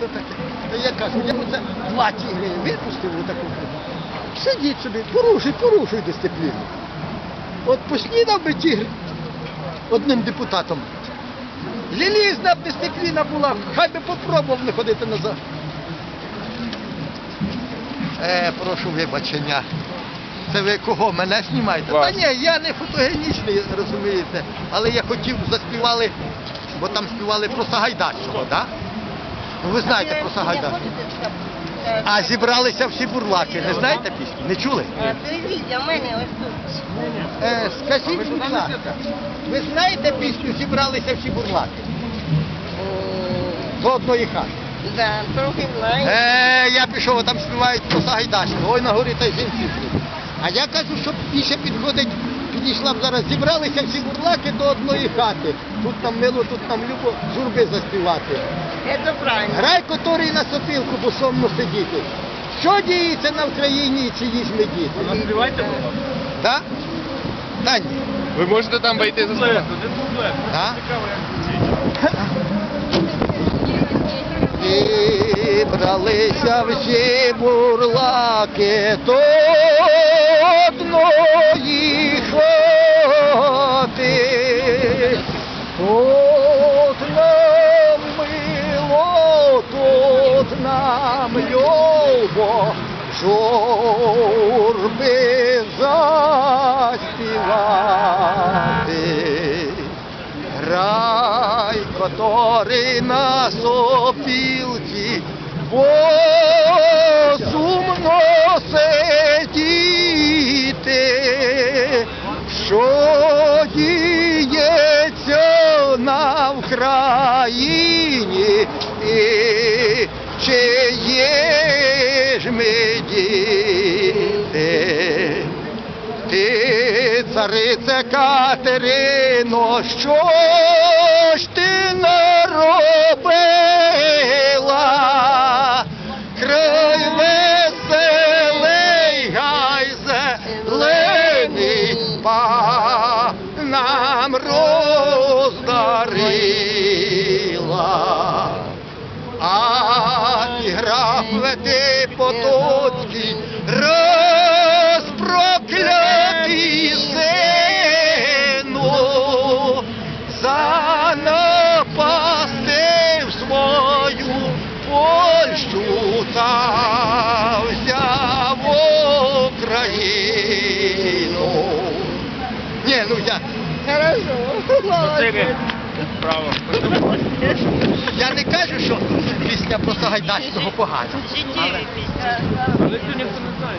то таке. Я кажу, я оце два тігри випустив у таку. Сидіть собі, порушуй, порушуй дисципліну. От поснідав би тігр одним депутатом. Желізна б дисципліна була, хай би попробував не ходити назад. Е, прошу вибачення. Це ви кого? Мене знімаєте? Вас. Та ні, я не фотогенічний, розумієте. Але я хотів, заспівали, бо там співали про Сагайдачного, так? Ну ви знаєте про Сагайдачного. А зібралися всі бурлаки. Не знаєте пісню? Не чули? Телевізія в мене ось тут. Е, скажіть, будь ласка, ви знаєте пісню Зібралися всі бурлаки? З одної хати. Да, трохи знаю. Е, я пішов, там співають про Сагайдачного. Ой, на горі та й жінці. А я кажу, що більше підходить, підійшла б зараз, зібралися всі бурлаки до одної хати. Тут там мило, тут там любо, журби заспівати. Це правильно. Грай котрий на сопілку, бо сомно сидіти. Що діється на Україні і чиї ж ми діти? Наспівайте, будь ласка. Да? Та ні. Ви можете там вийти за спину? Да? Зібралися всі бурлаки до нам журби заспівати. Рай, котрий на сопілці, сумно сидіти, що діється на Вкраїні, чи є ж ми діти. Ти, царице Катерино, що ж ти наробила? тебя? Хорошо. Молодец. Я не кажу, що пісня просто гайдачного погана. Але... Але це ніхто не знає.